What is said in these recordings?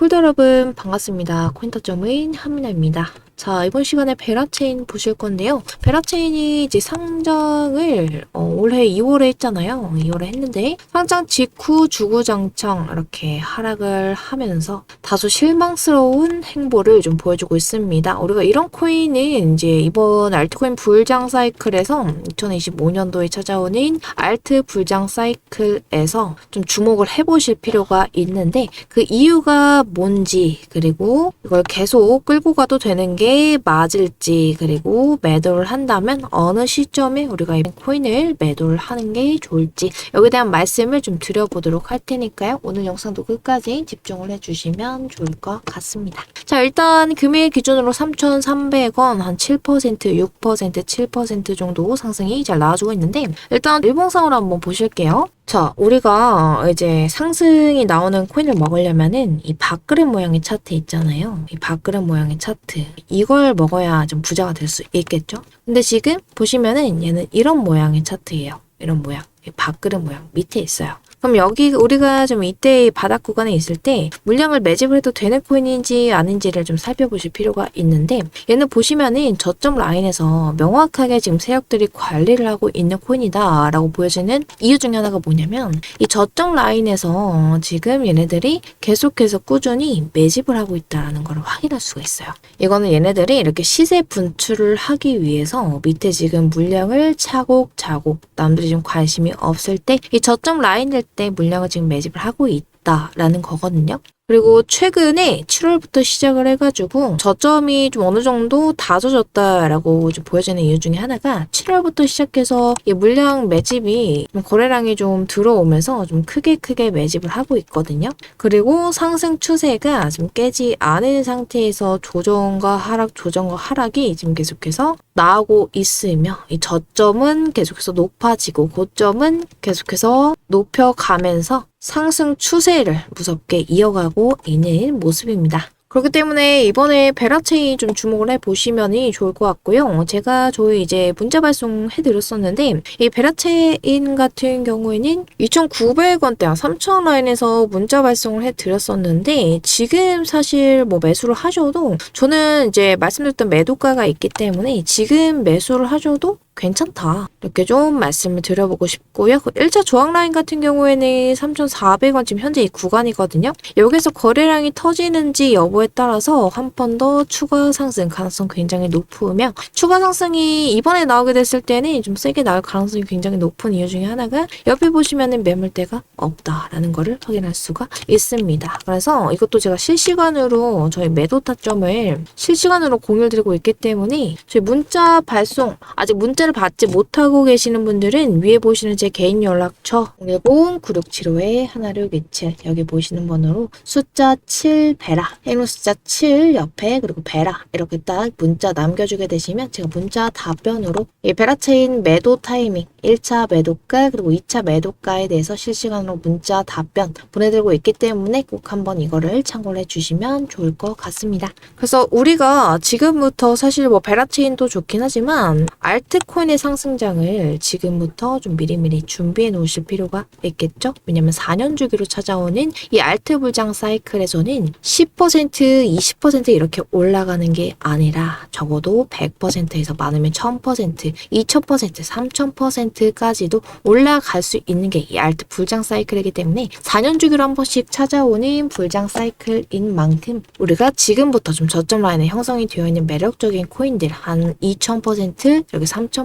홀더 여러분 반갑습니다. 코인타점인 한민아입니다. 자 이번 시간에 베라체인 보실 건데요. 베라체인이 이제 상장을 어, 올해 2월에 했잖아요. 2월에 했는데 상장 직후 주구장창 이렇게 하락을 하면서 다소 실망스러운 행보를 좀 보여주고 있습니다. 우리가 이런 코인은 이제 이번 알트코인 불장 사이클에서 2025년도에 찾아오는 알트 불장 사이클에서 좀 주목을 해보실 필요가 있는데 그 이유가 뭔지 그리고 이걸 계속 끌고 가도 되는 게 맞을지 그리고 매도를 한다면 어느 시점에 우리가 이 코인을 매도를 하는 게 좋을지 여기에 대한 말씀을 좀 드려보도록 할 테니까요. 오늘 영상도 끝까지 집중을 해주시면 좋을 것 같습니다. 자 일단 금일 기준으로 3,300원 한 7% 6% 7% 정도 상승이 잘 나와주고 있는데 일단 일봉상으로 한번 보실게요. 자, 우리가 이제 상승이 나오는 코인을 먹으려면은 이 밥그릇 모양의 차트 있잖아요. 이 밥그릇 모양의 차트. 이걸 먹어야 좀 부자가 될 수 있겠죠? 근데 지금 보시면은 얘는 이런 모양의 차트예요. 이런 모양. 이 밥그릇 모양 밑에 있어요. 그럼 여기 우리가 좀 이때 바닥 구간에 있을 때 물량을 매집을 해도 되는 코인인지 아닌지를 좀 살펴보실 필요가 있는데 얘는 보시면은 저점 라인에서 명확하게 지금 세력들이 관리를 하고 있는 코인이다 라고 보여지는 이유 중에 하나가 뭐냐면 이 저점 라인에서 지금 얘네들이 계속해서 꾸준히 매집을 하고 있다라는 걸 확인할 수가 있어요. 이거는 얘네들이 이렇게 시세 분출을 하기 위해서 밑에 지금 물량을 차곡차곡 남들이 좀 관심이 없을 때 이 저점 라인일 때 물량을 지금 매집을 하고 있다라는 거거든요. 그리고 최근에 7월부터 시작을 해가지고 저점이 좀 어느 정도 다져졌다라고 좀 보여지는 이유 중에 하나가 7월부터 시작해서 이 물량 매집이 좀 거래량이 좀 들어오면서 좀 크게 크게 매집을 하고 있거든요. 그리고 상승 추세가 지금 깨지 않은 상태에서 조정과 하락, 조정과 하락이 지금 계속해서 나오고 있으며 이 저점은 계속해서 높아지고 고점은 계속해서 높여가면서 상승 추세를 무섭게 이어가고 있는 모습입니다. 그렇기 때문에 이번에 베라체인 좀 주목을 해보시면 좋을 것 같고요. 제가 저희 이제 문자 발송해 드렸었는데 이 베라체인 같은 경우에는 2,900원대, 3,000원 라인에서 문자 발송을 해 드렸었는데 지금 사실 뭐 매수를 하셔도 저는 이제 말씀드렸던 매도가가 있기 때문에 지금 매수를 하셔도 괜찮다. 이렇게 좀 말씀을 드려보고 싶고요. 그 1차 조항 라인 같은 경우에는 3,400원 지금 현재 이 구간이거든요. 여기서 거래량이 터지는지 여부에 따라서 한 번 더 추가 상승 가능성 굉장히 높으며 추가 상승이 이번에 나오게 됐을 때는 좀 세게 나올 가능성이 굉장히 높은 이유 중에 하나가 옆에 보시면은 매물대가 없다라는 거를 확인할 수가 있습니다. 그래서 이것도 제가 실시간으로 저희 매도 타점을 실시간으로 공유를 드리고 있기 때문에 저희 문자 발송 아직 문자 를 받지 못하고 계시는 분들은 위에 보시는 제 개인 연락처 010-9675에 하나를 위치 여기 보시는 번호로 숫자 7 베라 행로 숫자 7 옆에 그리고 베라 이렇게 딱 문자 남겨주게 되시면 제가 문자 답변으로 이 베라체인 매도 타이밍 1차 매도가 그리고 2차 매도가에 대해서 실시간으로 문자 답변 보내드리고 있기 때문에 꼭 한번 이거를 참고를 해주시면 좋을 것 같습니다. 그래서 우리가 지금부터 사실 뭐 베라체인도 좋긴 하지만 알트 코인의 상승장을 지금부터 좀 미리미리 준비해 놓으실 필요가 있겠죠? 왜냐면 4년 주기로 찾아오는 이 알트 불장 사이클에서는 10% 20% 이렇게 올라가는 게 아니라 적어도 100%에서 많으면 1000% 2000% 3000%까지도 올라갈 수 있는 게 이 알트 불장 사이클이기 때문에 4년 주기로 한 번씩 찾아오는 불장 사이클인 만큼 우리가 지금부터 좀 저점 라인에 형성이 되어 있는 매력적인 코인들 한 2000% 여기 3000%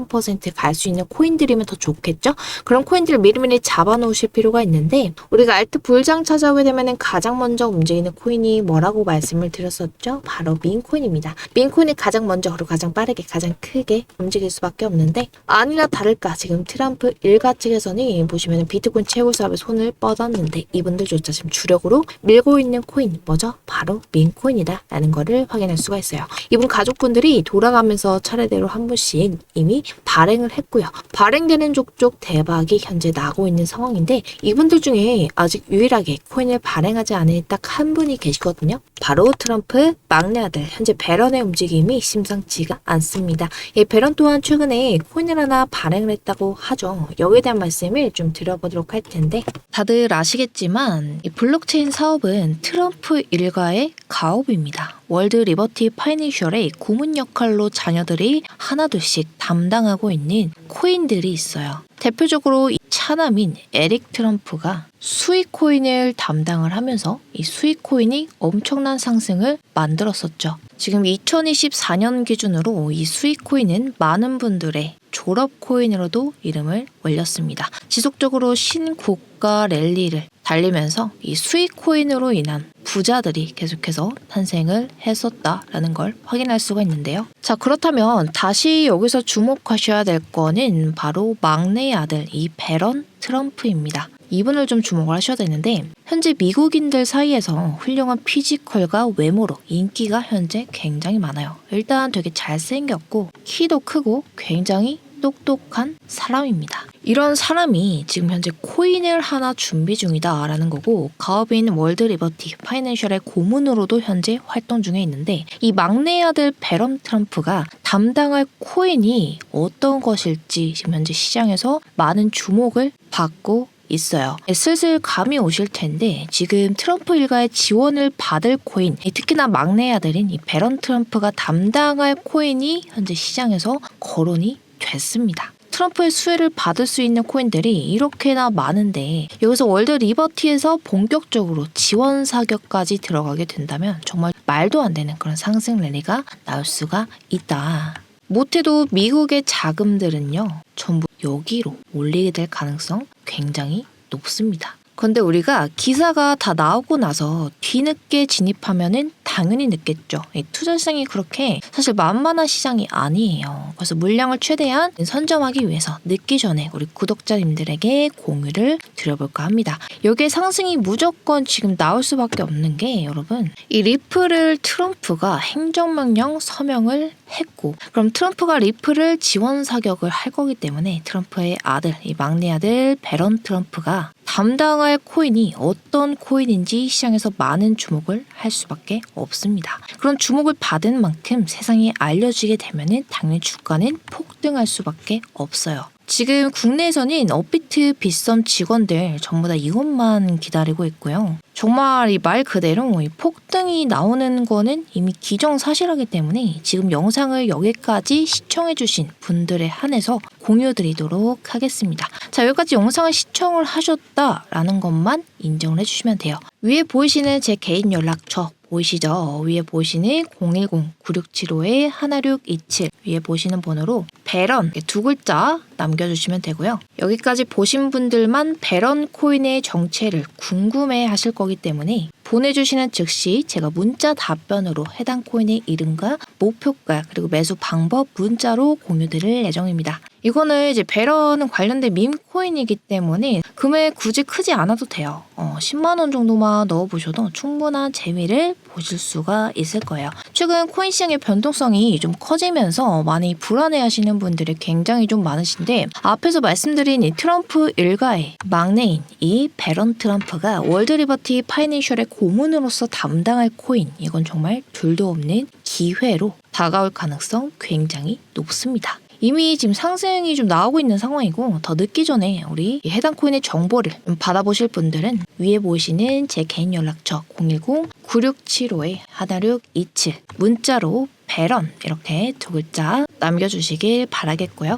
갈 수 있는 코인들이면 더 좋겠죠? 그런 코인들을 미리미리 잡아놓으실 필요가 있는데 우리가 알트 불장 찾아오게 되면은 가장 먼저 움직이는 코인이 뭐라고 말씀을 드렸었죠? 바로 민코인입니다. 민코인이 가장 먼저 그리고 가장 빠르게 가장 크게 움직일 수밖에 없는데 아니나 다를까 지금 트럼프 일가 측에서는 보시면 비트코인 채굴 사업에 손을 뻗었는데 이분들조차 지금 주력으로 밀고 있는 코인 뭐죠? 바로 민코인이다 라는 거를 확인할 수가 있어요. 이분 가족분들이 돌아가면서 차례대로 한 분씩 이미 발행을 했고요. 발행되는 족족 대박이 현재 나고 있는 상황인데 이분들 중에 아직 유일하게 코인을 발행하지 않은 딱 한 분이 계시거든요. 바로 트럼프 막내 아들 현재 배런의 움직임이 심상치가 않습니다. 이 배런 또한 최근에 코인을 하나 발행을 했다고 하죠. 여기에 대한 말씀을 좀 드려보도록 할 텐데 다들 아시겠지만 이 블록체인 사업은 트럼프 일가의 가업입니다. 월드 리버티 파이낸셜의 고문 역할로 자녀들이 하나둘씩 담당하고 있는 코인들이 있어요. 대표적으로 이 차남인 에릭 트럼프가 수익 코인을 담당을 하면서 이 수익 코인이 엄청난 상승을 만들었었죠. 지금 2024년 기준으로 이 수익 코인은 많은 분들의 졸업 코인으로도 이름을 올렸습니다. 지속적으로 신고가 랠리를 달리면서 이 수익 코인으로 인한 부자들이 계속해서 탄생을 했었다라는 걸 확인할 수가 있는데요. 자, 그렇다면 다시 여기서 주목하셔야 될 거는 바로 막내 아들 이 베런 트럼프입니다. 이 분을 좀 주목을 하셔야 되는데 현재 미국인들 사이에서 훌륭한 피지컬과 외모로 인기가 현재 굉장히 많아요. 일단 되게 잘생겼고 키도 크고 굉장히 똑똑한 사람입니다. 이런 사람이 지금 현재 코인을 하나 준비 중이다라는 거고 가업인 월드 리버티 파이낸셜의 고문으로도 현재 활동 중에 있는데 이 막내 아들 베럼 트럼프가 담당할 코인이 어떤 것일지 지금 현재 시장에서 많은 주목을 받고 있어요. 슬슬 감이 오실 텐데 지금 트럼프 일가의 지원을 받을 코인, 특히나 막내 아들인 이 베런 트럼프가 담당할 코인이 현재 시장에서 거론이 됐습니다. 트럼프의 수혜를 받을 수 있는 코인들이 이렇게나 많은데 여기서 월드 리버티에서 본격적으로 지원 사격까지 들어가게 된다면 정말 말도 안 되는 그런 상승 랠리가 나올 수가 있다. 못해도 미국의 자금들은요 전부 여기로 몰리게 될 가능성 굉장히 높습니다. 근데 우리가 기사가 다 나오고 나서 뒤늦게 진입하면은 당연히 늦겠죠. 이 투자성이 그렇게 사실 만만한 시장이 아니에요. 그래서 물량을 최대한 선점하기 위해서 늦기 전에 우리 구독자님들에게 공유를 드려볼까 합니다. 여기에 상승이 무조건 지금 나올 수밖에 없는 게 여러분 이 리플을 트럼프가 행정명령 서명을 했고 그럼 트럼프가 리플을 지원 사격을 할 거기 때문에 트럼프의 아들 이 막내 아들 베런 트럼프가 담당할 코인이 어떤 코인인지 시장에서 많은 주목을 할 수밖에 없습니다. 그런 주목을 받은 만큼 세상에 알려지게 되면은 당연히 주가는 폭등할 수밖에 없어요. 지금 국내에서는 업비트 빗썸 직원들 전부 다 이것만 기다리고 있고요. 정말 이 말 그대로 이 폭등이 나오는 거는 이미 기정사실하기 때문에 지금 영상을 여기까지 시청해주신 분들에 한해서 공유 드리도록 하겠습니다. 자, 여기까지 영상을 시청을 하셨다라는 것만 인정을 해주시면 돼요. 위에 보이시는 제 개인 연락처 보이시죠? 위에 보이시는 010-9675-11627 위에 보시는 번호로 배런 두 글자 남겨주시면 되고요. 여기까지 보신 분들만 배런 코인의 정체를 궁금해 하실 거기 때문에 보내주시는 즉시 제가 문자 답변으로 해당 코인의 이름과 목표가 그리고 매수 방법 문자로 공유드릴 예정입니다. 이거는 이제 배런은 관련된 밈 코인이기 때문에 금액 굳이 크지 않아도 돼요. 어, 10만 원 정도만 넣어보셔도 충분한 재미를 보실 수가 있을 거예요. 최근 코인 시장의 변동성이 좀 커지면서 많이 불안해하시는 분들이 굉장히 좀 많으신데 앞에서 말씀드린 이 트럼프 일가의 막내인 이 베런 트럼프가 월드 리버티 파이낸셜의 고문으로서 담당할 코인 이건 정말 둘도 없는 기회로 다가올 가능성 굉장히 높습니다. 이미 지금 상승이 좀 나오고 있는 상황이고 더 늦기 전에 우리 이 해당 코인의 정보를 좀 받아보실 분들은 위에 보이시는 제 개인 연락처 010-9675-1627 문자로 배런 이렇게 두 글자 남겨주시길 바라겠고요.